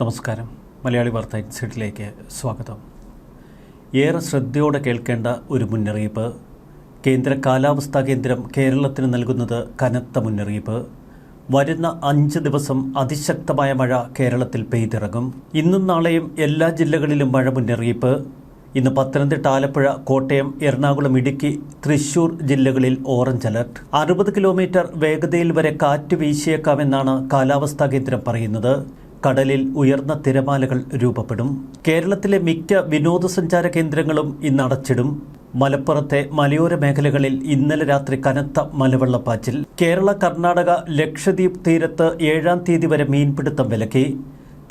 നമസ്കാരം. മലയാളി വാർത്ത ഇൻസൈറ്റിലേക്ക് സ്വാഗതം. ഏറെ ശ്രദ്ധയോടെ കേൾക്കേണ്ട ഒരു മുന്നറിയിപ്പ്. കേന്ദ്ര കാലാവസ്ഥാ കേന്ദ്രം കേരളത്തിന് നൽകുന്നത് കനത്ത മുന്നറിയിപ്പ്. വരുന്ന അഞ്ച് ദിവസം അതിശക്തമായ മഴ കേരളത്തിൽ പെയ്തിറങ്ങും. ഇന്നും നാളെയും എല്ലാ ജില്ലകളിലും മഴ മുന്നറിയിപ്പ്. ഇന്ന് പത്തനംതിട്ട ആലപ്പുഴ കോട്ടയം എറണാകുളം ഇടുക്കി തൃശൂർ ജില്ലകളിൽ ഓറഞ്ച് അലർട്ട്. അറുപത് കിലോമീറ്റർ വേഗതയിൽ വരെ കാറ്റ് വീശിയേക്കാമെന്നാണ് കാലാവസ്ഥാ കേന്ദ്രം പറയുന്നത്. കടലിൽ ഉയർന്ന തിരമാലകൾ രൂപപ്പെടും. കേരളത്തിലെ മിക്ക വിനോദസഞ്ചാര കേന്ദ്രങ്ങളും ഇന്ന് അടച്ചിടും. മലപ്പുറത്തെ മലയോര മേഖലകളിൽ ഇന്നലെ രാത്രി കനത്ത മലവെള്ളപ്പാച്ചിൽ. കേരള കർണാടക ലക്ഷദ്വീപ് തീരത്ത് ഏഴാം തീയതി വരെ മീൻപിടുത്തം വിലക്കി.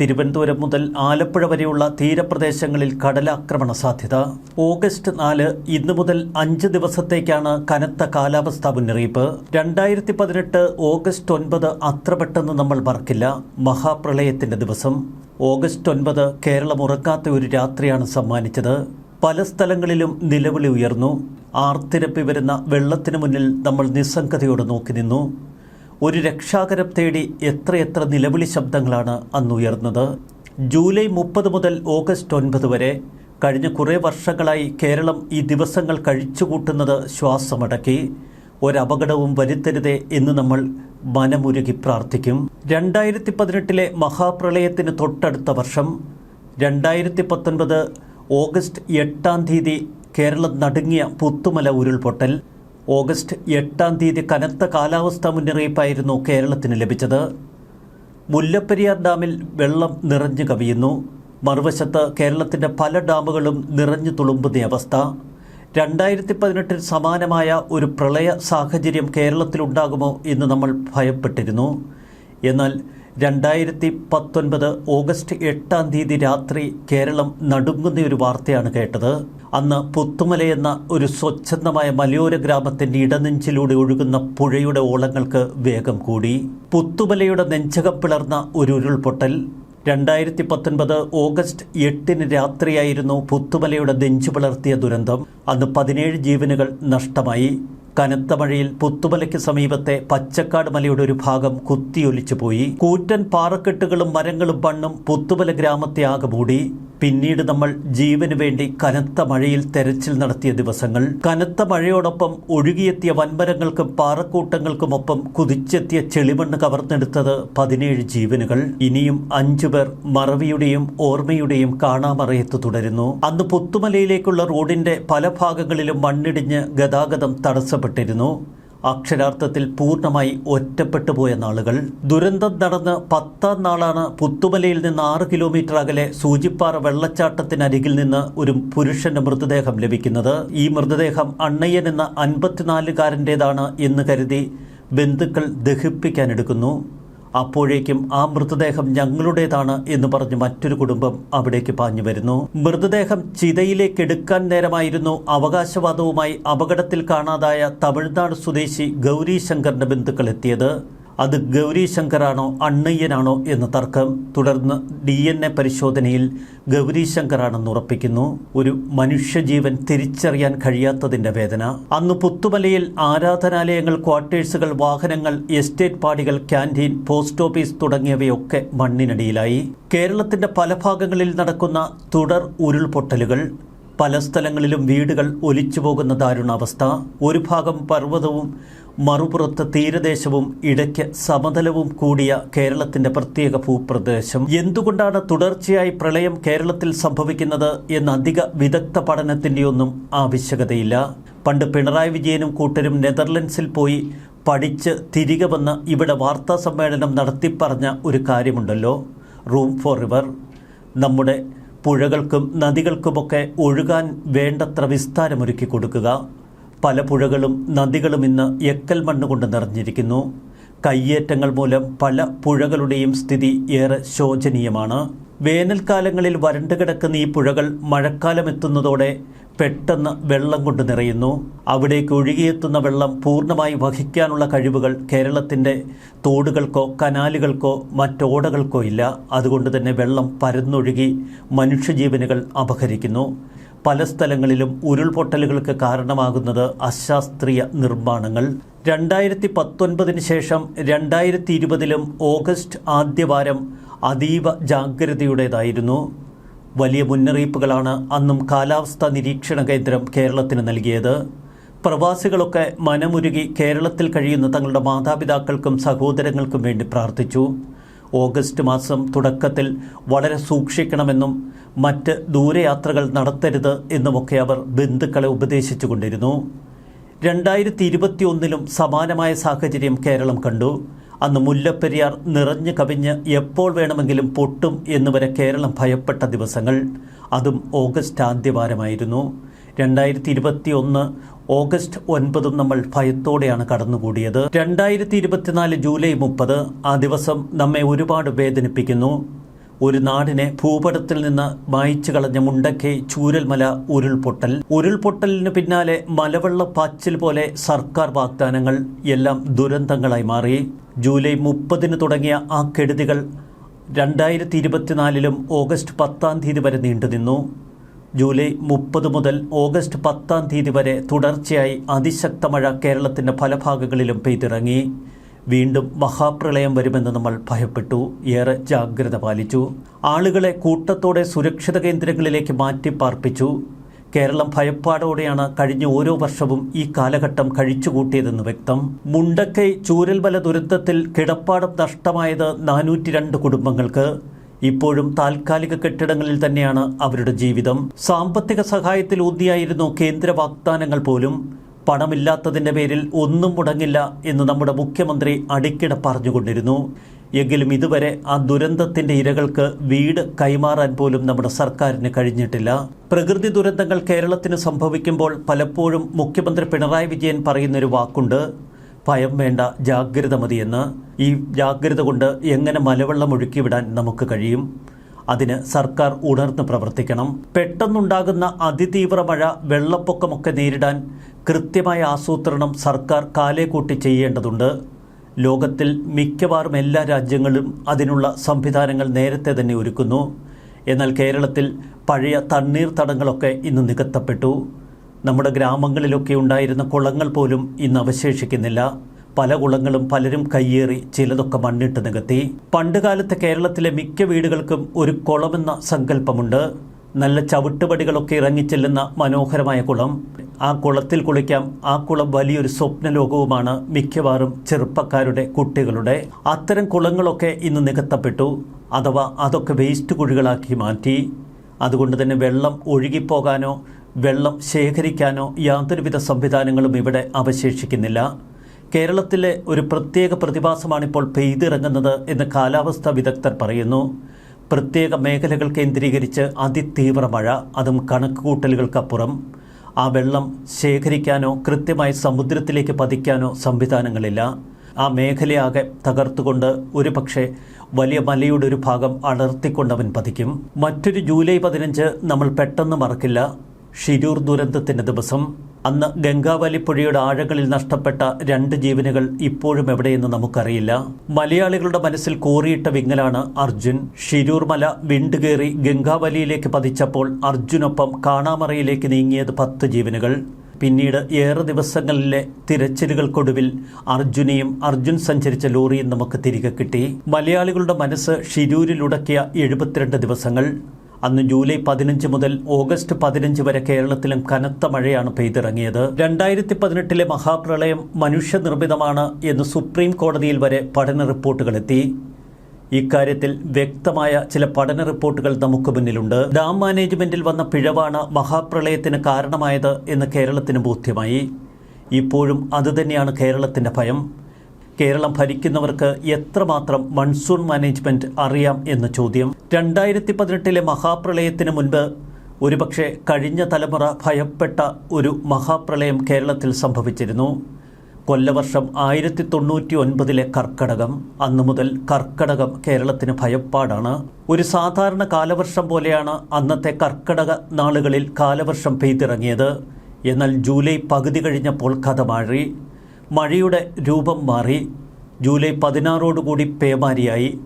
തിരുവനന്തപുരം മുതൽ ആലപ്പുഴ വരെയുള്ള തീരപ്രദേശങ്ങളിൽ കടലാക്രമണ സാധ്യത. ഓഗസ്റ്റ് നാല് ഇന്ന് മുതൽ അഞ്ച് ദിവസത്തേക്കാണ് കനത്ത കാലാവസ്ഥാ മുന്നറിയിപ്പ്. രണ്ടായിരത്തി പതിനെട്ട് ഓഗസ്റ്റ് ഒൻപത് അത്ര പെട്ടെന്ന് നമ്മൾ മറക്കില്ല. മഹാപ്രളയത്തിന്റെ ദിവസം. ഓഗസ്റ്റ് ഒൻപത് കേരളം ഉറക്കാത്ത ഒരു രാത്രിയാണ് സമ്മാനിച്ചത്. പല സ്ഥലങ്ങളിലും നിലവിളി ഉയർന്നു. ആർത്തിരപ്പി വരുന്ന വെള്ളത്തിനു മുന്നിൽ നമ്മൾ നിസ്സംഗതയോടെ നോക്കി നിന്നു. ഒരു രക്ഷാകരം തേടി എത്രയെത്ര നിലവിളി ശബ്ദങ്ങളാണ് അന്നുയർന്നത് ജൂലൈ മുപ്പത് മുതൽ ഓഗസ്റ്റ് ഒൻപത് വരെ കഴിഞ്ഞ കുറേ വർഷങ്ങളായി കേരളം ഈ ദിവസങ്ങൾ കഴിച്ചുകൂട്ടുന്നത് ശ്വാസമടക്കി. ഒരപകടവും വരുത്തരുതേ എന്ന് നമ്മൾ മനമുരുകി പ്രാർത്ഥിക്കും. രണ്ടായിരത്തി പതിനെട്ടിലെ മഹാപ്രളയത്തിന് തൊട്ടടുത്ത വർഷം രണ്ടായിരത്തി പത്തൊൻപത് ഓഗസ്റ്റ് എട്ടാം തീയതി കേരളം നടുങ്ങിയ പുത്തുമല ഉരുൾപൊട്ടൽ. ഓഗസ്റ്റ് എട്ടാം തീയതി കനത്ത കാലാവസ്ഥാ മുന്നറിയിപ്പായിരുന്നു കേരളത്തിന് ലഭിച്ചത്. മുല്ലപ്പെരിയാർ ഡാമിൽ വെള്ളം നിറഞ്ഞു കവിയുന്നു. മറുവശത്ത് കേരളത്തിന്റെ പല ഡാമുകളും നിറഞ്ഞു തുളുമ്പുന്ന അവസ്ഥ. രണ്ടായിരത്തി പതിനെട്ടിൽ സമാനമായ ഒരു പ്രളയ സാഹചര്യം കേരളത്തിലുണ്ടാകുമോ എന്ന് നമ്മൾ ഭയപ്പെട്ടിരുന്നു. എന്നാൽ രണ്ടായിരത്തി പത്തൊൻപത് ഓഗസ്റ്റ് എട്ടാം തീയതി രാത്രി കേരളം നടുങ്ങുന്ന ഒരു വാർത്തയാണ് കേട്ടത്. അന്ന് പുത്തുമലയെന്ന ഒരു സ്വച്ഛന്ദമായ മലയോര ഗ്രാമത്തിന്റെ ഇടനെഞ്ചിലൂടെ ഒഴുകുന്ന പുഴയുടെ ഓളങ്ങൾക്ക് വേഗം കൂടി. പുത്തുമലയുടെ നെഞ്ചകം പിളർന്ന ഒരു ഉരുൾപൊട്ടൽ. രണ്ടായിരത്തി പത്തൊൻപത് ഓഗസ്റ്റ് എട്ടിന് രാത്രിയായിരുന്നു പുത്തുമലയുടെ നെഞ്ചു പിളർത്തിയ ദുരന്തം. അന്ന് പതിനേഴ് ജീവനുകൾ നഷ്ടമായി. കനത്ത മഴയിൽ പുത്തുമലയ്ക്ക് സമീപത്തെ പച്ചക്കാട് മലയുടെ ഒരു ഭാഗം കുത്തിയൊലിച്ചു പോയി കൂറ്റൻ പാറക്കെട്ടുകളും മരങ്ങളും മണ്ണും പുത്തുമല ഗ്രാമത്തെ ആകെ മൂടി. പിന്നീട് നമ്മൾ ജീവന് വേണ്ടി കനത്ത മഴയിൽ തെരച്ചിൽ നടത്തിയ ദിവസങ്ങൾ കനത്ത മഴയോടൊപ്പം ഒഴുകിയെത്തിയ വൻമരങ്ങൾക്കും പാറക്കൂട്ടങ്ങൾക്കുമൊപ്പം കുതിച്ചെത്തിയ ചെളിമണ്ണ് കവർന്നെടുത്തത് പതിനേഴ് ജീവനുകൾ. ഇനിയും അഞ്ചു പേർ മറവിയുടെയും ഓർമ്മയുടെയും കാണാമറയത്ത് തുടരുന്നു. അന്ന് പുത്തുമലയിലേക്കുള്ള റോഡിന്റെ പല ഭാഗങ്ങളിലും മണ്ണിടിഞ്ഞ് ഗതാഗതം തടസ്സപ്പെട്ടിരുന്നു. അക്ഷരാർത്ഥത്തിൽ പൂർണമായി ഒറ്റപ്പെട്ടു പോയ നാളുകൾ ദുരന്തം നടന്ന് പത്താം നാളാണ് പുത്തുമലയിൽ നിന്ന് ആറ് കിലോമീറ്റർ അകലെ സൂചിപ്പാറ വെള്ളച്ചാട്ടത്തിനരികിൽ നിന്ന് ഒരു പുരുഷന്റെ മൃതദേഹം ലഭിക്കുന്നത്. ഈ മൃതദേഹം അണ്ണയ്യൻ എന്ന അൻപത്തിനാലുകാരന്റെതാണ് എന്ന് കരുതി ബന്ധുക്കൾ ദഹിപ്പിക്കാനെടുക്കുന്നു. അപ്പോഴേക്കും ആ മൃതദേഹം ഞങ്ങളുടേതാണ് എന്ന് പറഞ്ഞ് മറ്റൊരു കുടുംബം അവിടേക്ക് പാഞ്ഞു വരുന്നു. മൃതദേഹം ചിതയിലേക്ക് എടുക്കാൻ നേരമായിരുന്നു അവകാശവാദവുമായി അപകടത്തിൽ കാണാതായ തമിഴ്നാട് സ്വദേശി ഗൗരി ശങ്കറിന്റെ ബന്ധുക്കൾ എത്തിയത്. അത് ഗൗരി ശങ്കറാണോ അണ്ണയ്യനാണോ എന്ന തർക്കം തുടർന്ന് ഡി എൻ എ പരിശോധനയിൽ ഗൗരി ശങ്കറാണെന്ന് ഉറപ്പിക്കുന്നു. ഒരു മനുഷ്യജീവൻ തിരിച്ചറിയാൻ കഴിയാത്തതിന്റെ വേദന. അന്ന് പുത്തുമലയിൽ ആരാധനാലയങ്ങൾ ക്വാർട്ടേഴ്സുകൾ വാഹനങ്ങൾ എസ്റ്റേറ്റ് പാടികൾ ക്യാന്റീൻ പോസ്റ്റ് ഓഫീസ് തുടങ്ങിയവയൊക്കെ മണ്ണിനടിയിലായി. കേരളത്തിന്റെ പല ഭാഗങ്ങളിൽ നടക്കുന്ന തുടർ ഉരുൾപൊട്ടലുകൾ പല സ്ഥലങ്ങളിലും വീടുകൾ ഒലിച്ചു പോകുന്ന ദാരുണാവസ്ഥ ഒരു ഭാഗം പർവതവും മറുപുറത്ത് തീരദേശവും ഇടയ്ക്ക് സമതലവും കൂടിയ കേരളത്തിന്റെ പ്രത്യേക ഭൂപ്രദേശം. എന്തുകൊണ്ടാണ് തുടർച്ചയായി പ്രളയം കേരളത്തിൽ സംഭവിക്കുന്നത് എന്ന അധിക വിദഗ്ധ പഠനത്തിന്റെയൊന്നും ആവശ്യകതയില്ല. പണ്ട് പിണറായി വിജയനും കൂട്ടരും നെതർലൻഡ്സിൽ പോയി പഠിച്ച് തിരികെ വന്ന് ഇവിടെ വാർത്താ സമ്മേളനം നടത്തിപ്പറഞ്ഞ ഒരു കാര്യമുണ്ടല്ലോ. Room for river. നമ്മുടെ പുഴകൾക്കും നദികൾക്കുമൊക്കെ ഒഴുകാൻ വേണ്ടത്ര വിസ്താരമൊരുക്കി കൊടുക്കുക. പല പുഴകളും നദികളും ഇന്ന് എക്കൽ മണ്ണ് കൊണ്ട് നിറഞ്ഞിരിക്കുന്നു. കയ്യേറ്റങ്ങൾ മൂലം പല പുഴകളുടെയും സ്ഥിതി ഏറെ ശോചനീയമാണ്. വേനൽക്കാലങ്ങളിൽ വരണ്ടു കിടക്കുന്ന ഈ പുഴകൾ മഴക്കാലം എത്തുന്നതോടെ പെട്ടെന്ന് വെള്ളം കൊണ്ട് നിറയുന്നു. അവിടേക്ക് ഒഴുകിയെത്തുന്ന വെള്ളം പൂർണമായി വഹിക്കാനുള്ള കഴിവുകൾ കേരളത്തിന്റെ തോടുകൾക്കോ കനാലുകൾക്കോ മറ്റോടകൾക്കോ ഇല്ല. അതുകൊണ്ട് തന്നെ വെള്ളം പരന്നൊഴുകി മനുഷ്യജീവനുകൾ അപഹരിക്കുന്നു. പല സ്ഥലങ്ങളിലും ഉരുൾപൊട്ടലുകൾക്ക് കാരണമാകുന്നത് അശാസ്ത്രീയ നിർമ്മാണങ്ങൾ. രണ്ടായിരത്തി പത്തൊൻപതിന് ശേഷം രണ്ടായിരത്തി ഇരുപതിലും ഓഗസ്റ്റ് ആദ്യവാരം അതീവ ജാഗ്രതയുടേതായിരുന്നു. വലിയ മുന്നറിയിപ്പുകളാണ് അന്നും കാലാവസ്ഥാ നിരീക്ഷണ കേന്ദ്രം കേരളത്തിന് നൽകിയത്. പ്രവാസികളൊക്കെ മനമുരുകി കേരളത്തിൽ കഴിയുന്ന തങ്ങളുടെ മാതാപിതാക്കൾക്കും സഹോദരങ്ങൾക്കും വേണ്ടി പ്രാർത്ഥിച്ചു. ഓഗസ്റ്റ് മാസം തുടക്കത്തിൽ വളരെ സൂക്ഷിക്കണമെന്നും മറ്റ് ദൂരയാത്രകൾ നടത്തരുത് എന്നുമൊക്കെ അവർ ബന്ധുക്കളെ ഉപദേശിച്ചു കൊണ്ടിരുന്നു രണ്ടായിരത്തി ഇരുപത്തിയൊന്നിലും സമാനമായ സാഹചര്യം കേരളം കണ്ടു. അന്ന് മുല്ലപ്പെരിയാർ നിറഞ്ഞു കവിഞ്ഞ് എപ്പോൾ വേണമെങ്കിലും പൊട്ടും എന്നുവരെ കേരളം ഭയപ്പെട്ട ദിവസങ്ങൾ. അതും ഓഗസ്റ്റ് ആദ്യവാരമായിരുന്നു. രണ്ടായിരത്തി ഇരുപത്തി ഒന്ന് ഓഗസ്റ്റ് ഒൻപതും നമ്മൾ ഭയത്തോടെയാണ് കടന്നുകൂടിയത്. രണ്ടായിരത്തി ഇരുപത്തിനാല് ജൂലൈ മുപ്പത് ആ ദിവസം നമ്മെ ഒരുപാട് വേദനിപ്പിക്കുന്നു. ഒരു നാടിനെ ഭൂപടത്തിൽ നിന്ന് മായ്ച്ചു കളഞ്ഞ മുണ്ടക്കെ ചൂരൽമല ഉരുൾപൊട്ടൽ. ഉരുൾപൊട്ടലിന് പിന്നാലെ മലവെള്ള പാച്ചിൽ പോലെ സർക്കാർ വാഗ്ദാനങ്ങൾ എല്ലാം ദുരന്തങ്ങളായി മാറി. ജൂലൈ മുപ്പതിന് തുടങ്ങിയ ആ കെടുതികൾ രണ്ടായിരത്തി ഇരുപത്തിനാലിലും ഓഗസ്റ്റ് പത്താം തീയതി വരെ നീണ്ടുനിന്നു ജൂലൈ മുപ്പത് മുതൽ ഓഗസ്റ്റ് പത്താം തീയതി വരെ തുടർച്ചയായി അതിശക്ത മഴ കേരളത്തിന്റെ പല ഭാഗങ്ങളിലും പെയ്തിറങ്ങി. വീണ്ടും മഹാപ്രളയം വരുമെന്ന് നമ്മൾ ഭയപ്പെട്ടു ഏറെ ജാഗ്രത പാലിച്ചു ആളുകളെ കൂട്ടത്തോടെ സുരക്ഷിത കേന്ദ്രങ്ങളിലേക്ക് മാറ്റി പാർപ്പിച്ചു. കേരളം ഭയപ്പാടോടെയാണ് കഴിഞ്ഞ ഓരോ വർഷവും ഈ കാലഘട്ടം കഴിച്ചുകൂട്ടിയതെന്ന് വ്യക്തം. മുണ്ടക്കൈ ചൂരൽമല ദുരന്തത്തിൽ കിടപ്പാടം നഷ്ടമായത് നാനൂറ്റി രണ്ട് കുടുംബങ്ങൾക്ക്. ഇപ്പോഴും താൽക്കാലിക കെട്ടിടങ്ങളിൽ തന്നെയാണ് അവരുടെ ജീവിതം. സാമ്പത്തിക സഹായത്തിൽ ഊന്നിയായിരുന്നു കേന്ദ്ര വാഗ്ദാനങ്ങൾ പോലും. പണമില്ലാത്തതിന്റെ പേരിൽ ഒന്നും മുടങ്ങില്ല എന്ന് നമ്മുടെ മുഖ്യമന്ത്രി അടിക്കിടെ പറഞ്ഞുകൊണ്ടിരുന്നു. എങ്കിലും ഇതുവരെ ആ ദുരന്തത്തിന്റെ ഇരകൾക്ക് വീട് കൈമാറാൻ പോലും നമ്മുടെ സർക്കാരിന് കഴിഞ്ഞിട്ടില്ല. പ്രകൃതി ദുരന്തങ്ങൾ കേരളത്തിന് സംഭവിക്കുമ്പോൾ പലപ്പോഴും മുഖ്യമന്ത്രി പിണറായി വിജയൻ പറയുന്നൊരു വാക്കുണ്ട് ഭയം വേണ്ട ജാഗ്രത മതിയെന്ന്. ഈ ജാഗ്രത കൊണ്ട് എങ്ങനെ മലവെള്ളം ഒഴുക്കിവിടാൻ നമുക്ക് കഴിയും? അതിന് സർക്കാർ ഉണർന്ന് പ്രവർത്തിക്കണം. പെട്ടെന്നുണ്ടാകുന്ന അതിതീവ്ര മഴ വെള്ളപ്പൊക്കമൊക്കെ നേരിടാൻ കൃത്യമായ ആസൂത്രണം സർക്കാർ കാലേ കൂട്ടി ചെയ്യേണ്ടതുണ്ട്. ലോകത്തിൽ മിക്കവാറും എല്ലാ രാജ്യങ്ങളും അതിനുള്ള സംവിധാനങ്ങൾ നേരത്തെ തന്നെ ഒരുക്കുന്നു. എന്നാൽ കേരളത്തിൽ പഴയ തണ്ണീർ തടങ്ങളൊക്കെ ഇന്ന് നികത്തപ്പെട്ടു. നമ്മുടെ ഗ്രാമങ്ങളിലൊക്കെ ഉണ്ടായിരുന്ന കുളങ്ങൾ പോലും ഇന്ന് അവശേഷിക്കുന്നില്ല. പല കുളങ്ങളും പലരും കയ്യേറി ചിലതൊക്കെ മണ്ണിട്ട് നികത്തി. പണ്ടുകാലത്തെ കേരളത്തിലെ മിക്ക വീടുകൾക്കും ഒരു കുളമെന്ന സങ്കല്പമുണ്ട്. നല്ല ചവിട്ടുപടികളൊക്കെ ഇറങ്ങിച്ചെല്ലുന്ന മനോഹരമായ കുളം. ആ കുളത്തിൽ കുളിക്കാം. ആ കുളം വലിയൊരു സ്വപ്നലോകവുമാണ് മിക്കവാറും ചെറുപ്പക്കാരുടെ കുട്ടികളുടെ. അത്തരം കുളങ്ങളൊക്കെ ഇന്ന് നികത്തപ്പെട്ടു. അഥവാ അതൊക്കെ വേസ്റ്റ് കുഴികളാക്കി മാറ്റി. അതുകൊണ്ട് തന്നെ വെള്ളം ഒഴുകിപ്പോകാനോ വെള്ളം ശേഖരിക്കാനോ യാതൊരുവിധ സംവിധാനങ്ങളും ഇവിടെ അവശേഷിക്കുന്നില്ല. കേരളത്തിലെ ഒരു പ്രത്യേക പ്രതിഭാസമാണിപ്പോൾ പെയ്തിറങ്ങുന്നത് എന്ന് കാലാവസ്ഥാ വിദഗ്ധർ പറയുന്നു. പ്രത്യേക മേഖലകൾ കേന്ദ്രീകരിച്ച് അതിതീവ്ര മഴ അതും കണക്കുകൂട്ടലുകൾക്കപ്പുറം. ആ വെള്ളം ശേഖരിക്കാനോ കൃത്യമായി സമുദ്രത്തിലേക്ക് പതിക്കാനോ സംവിധാനങ്ങളില്ല. ആ മേഖലയാകെ തകർത്തുകൊണ്ട് ഒരു പക്ഷേ വലിയ മലയുടെ ഒരു ഭാഗം അടർത്തിക്കൊണ്ടവൻ പതിക്കും. മറ്റൊരു ജൂലൈ പതിനഞ്ച് നമ്മൾ പെട്ടെന്ന് മറക്കില്ല. ഷിരൂർ ദുരന്തത്തിന്റെ ദിവസം. അന്ന് ഗംഗാവലി പുഴയുടെ ആഴങ്ങളിൽ നഷ്ടപ്പെട്ട രണ്ട് ജീവനുകൾ ഇപ്പോഴും എവിടെയെന്ന് നമുക്കറിയില്ല. മലയാളികളുടെ മനസ്സിൽ കോറിയിട്ട വിങ്ങലാണ് അർജുൻ. ഷിരൂർ മല വിണ്ടുകേറി ഗംഗാവലിയിലേക്ക് പതിച്ചപ്പോൾ അർജുനൊപ്പം കാണാമറയിലേക്ക് നീങ്ങിയത് പത്ത് ജീവനുകൾ. പിന്നീട് ഏറെ ദിവസങ്ങളിലെ തിരച്ചിലുകൾക്കൊടുവിൽ അർജുനെയും അർജുൻ സഞ്ചരിച്ച ലോറിയും നമുക്ക് തിരികെ കിട്ടി. മലയാളികളുടെ മനസ്സ് ഷിരൂരിലുടക്കിയ എഴുപത്തിരണ്ട് ദിവസങ്ങൾ. അന്ന് ജൂലൈ പതിനഞ്ച് മുതൽ ഓഗസ്റ്റ് പതിനഞ്ച് വരെ കേരളത്തിലും കനത്ത മഴയാണ് പെയ്തിറങ്ങിയത്. രണ്ടായിരത്തി പതിനെട്ടിലെ മഹാപ്രളയം മനുഷ്യനിർമ്മിതമാണ് എന്ന് സുപ്രീം കോടതിയിൽ വരെ പഠന റിപ്പോർട്ടുകളെത്തി ഇക്കാര്യത്തിൽ വ്യക്തമായ ചില പഠന റിപ്പോർട്ടുകൾ നമുക്ക് മുന്നിലുണ്ട്. ഡാം മാനേജ്മെന്റിൽ വന്ന പിഴവാണ് മഹാപ്രളയത്തിന് കാരണമായത് എന്ന് കേരളത്തിന് ബോധ്യമായി. ഇപ്പോഴും അതുതന്നെയാണ് കേരളത്തിന്റെ ഭയം. കേരളം ഭരിക്കുന്നവർക്ക് എത്രമാത്രം മൺസൂൺ മാനേജ്മെന്റ് അറിയാം എന്ന ചോദ്യം. രണ്ടായിരത്തി പതിനെട്ടിലെ മഹാപ്രളയത്തിന് മുൻപ് ഒരുപക്ഷെ കഴിഞ്ഞ തലമുറ ഭയപ്പെട്ട ഒരു മഹാപ്രളയം കേരളത്തിൽ സംഭവിച്ചിരുന്നു. കൊല്ലവർഷം ആയിരത്തി തൊണ്ണൂറ്റി ഒൻപതിലെ കർക്കടകം. അന്നു മുതൽ കർക്കടകം കേരളത്തിന് ഭയപ്പാടാണ്. ഒരു സാധാരണ കാലവർഷം പോലെയാണ് അന്നത്തെ കർക്കടക നാളുകളിൽ കാലവർഷം പെയ്തിറങ്ങിയത്. എന്നാൽ ജൂലൈ പകുതി കഴിഞ്ഞപ്പോൾ കഥ മാറി. മഴയുടെ രൂപം മാറി ജൂലൈ പതിനാറോടുകൂടി പേമാരിയായി.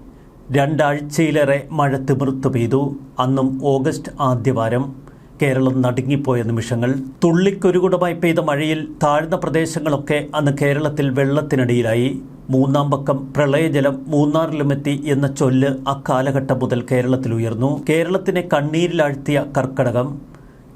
രണ്ടാഴ്ചയിലേറെ മഴ തിമിർത്തു പെയ്തു. അന്നും ഓഗസ്റ്റ് ആദ്യവാരം കേരളം നടുങ്ങിപ്പോയ നിമിഷങ്ങൾ. തുള്ളിക്കൊരുകുടമായി പെയ്ത മഴയിൽ താഴ്ന്ന പ്രദേശങ്ങളൊക്കെ അന്ന് കേരളത്തിൽ വെള്ളത്തിനടിയിലായി. മൂന്നാം പക്കം പ്രളയജലം മൂന്നാറിലുമെത്തി എന്ന ചൊല്ല് അക്കാലഘട്ടം മുതൽ കേരളത്തിൽ ഉയർന്നു കേരളത്തിനെ കണ്ണീരിലാഴ്ത്തിയ കർക്കടകം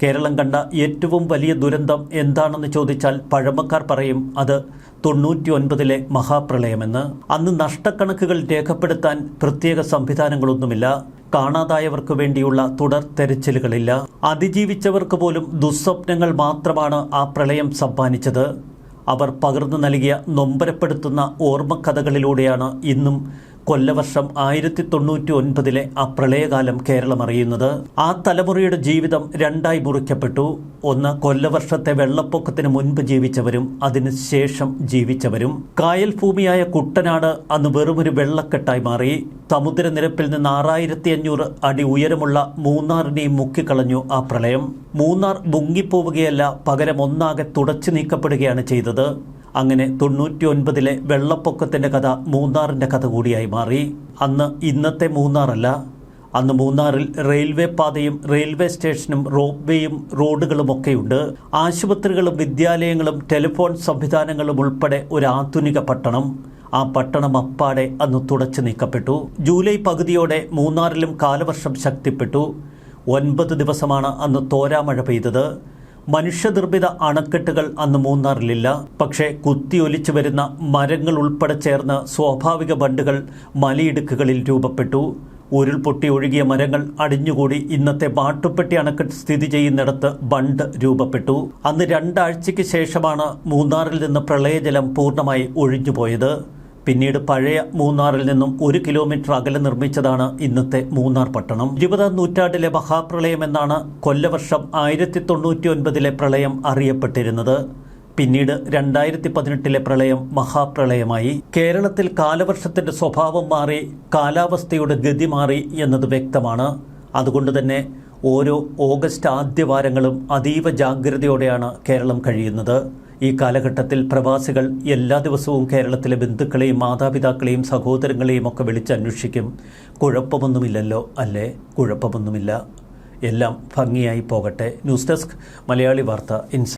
കേരളം കണ്ട ഏറ്റവും വലിയ ദുരന്തം എന്താണെന്ന് ചോദിച്ചാൽ പഴമക്കാർ പറയും അത് തൊണ്ണൂറ്റി ഒൻപതിലെ മഹാപ്രളയമെന്ന്. അന്ന് നഷ്ടക്കണക്കുകൾ രേഖപ്പെടുത്താൻ പ്രത്യേക സംവിധാനങ്ങളൊന്നുമില്ല. കാണാതായവർക്ക് വേണ്ടിയുള്ള തുടർ തെരച്ചിലുകളില്ല. അതിജീവിച്ചവർക്ക് പോലും ദുസ്വപ്നങ്ങൾ മാത്രമാണ് ആ പ്രളയം സമ്മാനിച്ചത്. അവർ പകർന്നു നൽകിയ നൊമ്പരപ്പെടുത്തുന്ന ഓർമ്മക്കഥകളിലൂടെയാണ് ഇന്നും കൊല്ലവർഷം ആയിരത്തി തൊണ്ണൂറ്റി ഒൻപതിലെ ആ പ്രളയകാലം കേരളം അറിയുന്നത്. ആ തലമുറയുടെ ജീവിതം രണ്ടായി മുറിക്കപ്പെട്ടു. ഒന്ന് കൊല്ലവർഷത്തെ വെള്ളപ്പൊക്കത്തിന് മുൻപ് ജീവിച്ചവരും അതിനുശേഷം ജീവിച്ചവരും. കായൽ ഭൂമിയായ കുട്ടനാട് അന്ന് വെറുമൊരു വെള്ളക്കെട്ടായി മാറി. സമുദ്രനിരപ്പിൽ നിന്ന് ആറായിരത്തി അഞ്ഞൂറ് അടി ഉയരമുള്ള മൂന്നാറിനെയും മുക്കിക്കളഞ്ഞു ആ പ്രളയം. മൂന്നാർ മുങ്ങിപ്പോവുകയല്ല പകരം ഒന്നാകെ തുടച്ചു നീക്കപ്പെടുകയാണ് ചെയ്തത്. അങ്ങനെ തൊണ്ണൂറ്റി ഒൻപതിലെ വെള്ളപ്പൊക്കത്തിന്റെ കഥ മൂന്നാറിന്റെ കഥ കൂടിയായി മാറി. അന്ന് ഇന്നത്തെ മൂന്നാറല്ല. അന്ന് മൂന്നാറിൽ റെയിൽവേ പാതയും റെയിൽവേ സ്റ്റേഷനും റോപ്വേയും റോഡുകളും ഒക്കെയുണ്ട് ആശുപത്രികളും വിദ്യാലയങ്ങളും ടെലിഫോൺ സംവിധാനങ്ങളും ഉൾപ്പെടെ ഒരു ആധുനിക പട്ടണം. ആ പട്ടണം അപ്പാടെ അന്ന് തുടച്ചു നീക്കപ്പെട്ടു. ജൂലൈ പകുതിയോടെ മൂന്നാറിലും കാലവർഷം ശക്തിപ്പെട്ടു. ഒൻപത് ദിവസമാണ് അന്ന് തോരാമഴ പെയ്തത്. മനുഷ്യനിർമ്മിത അണക്കെട്ടുകൾ അന്ന് മൂന്നാറിലില്ല. പക്ഷേ കുത്തിയൊലിച്ചു വരുന്ന മരങ്ങൾ ഉൾപ്പെടെ ചേർന്ന സ്വാഭാവിക ബണ്ടുകൾ മലയിടുക്കുകളിൽ രൂപപ്പെട്ടു. ഉരുൾപൊട്ടി ഒഴുകിയ മരങ്ങൾ അടിഞ്ഞുകൂടി ഇന്നത്തെ മാട്ടുപ്പെട്ടി അണക്കെട്ട് സ്ഥിതി ചെയ്യുന്നിടത്ത് ബണ്ട് രൂപപ്പെട്ടു. അന്ന് രണ്ടാഴ്ചയ്ക്ക് ശേഷമാണ് മൂന്നാറിൽ നിന്ന് പ്രളയജലം പൂർണമായി ഒഴിഞ്ഞുപോയത്. പിന്നീട് പഴയ മൂന്നാറിൽ നിന്നും ഒരു കിലോമീറ്റർ അകലെ നിർമ്മിച്ചതാണ് ഇന്നത്തെ മൂന്നാർ പട്ടണം. ഇരുപതാം നൂറ്റാണ്ടിലെ മഹാപ്രളയം എന്നാണ് കൊല്ലവർഷം ആയിരത്തി തൊണ്ണൂറ്റി ഒൻപതിലെ പ്രളയം അറിയപ്പെട്ടിരുന്നത്. പിന്നീട് രണ്ടായിരത്തി പതിനെട്ടിലെ പ്രളയം മഹാപ്രളയമായി. കേരളത്തിൽ കാലവർഷത്തിന്റെ സ്വഭാവം മാറി കാലാവസ്ഥയുടെ ഗതി മാറി എന്നത് വ്യക്തമാണ്. അതുകൊണ്ട് തന്നെ ഓരോ ഓഗസ്റ്റ് ആദ്യവാരങ്ങളും അതീവ ജാഗ്രതയോടെയാണ് കേരളം കഴിയുന്നത്. ഈ കാലഘട്ടത്തിൽ പ്രവാസികൾ എല്ലാ ദിവസവും കേരളത്തിലെ ബന്ധുക്കളെയും മാതാപിതാക്കളെയും സഹോദരങ്ങളെയും ഒക്കെ വിളിച്ചന്വേഷിക്കും കുഴപ്പമൊന്നുമില്ലല്ലോ അല്ലേ? കുഴപ്പമൊന്നുമില്ല. എല്ലാം ഭംഗിയായി പോകട്ടെ. ന്യൂസ് ഡെസ്ക് മലയാളി വാർത്ത ഇൻസ്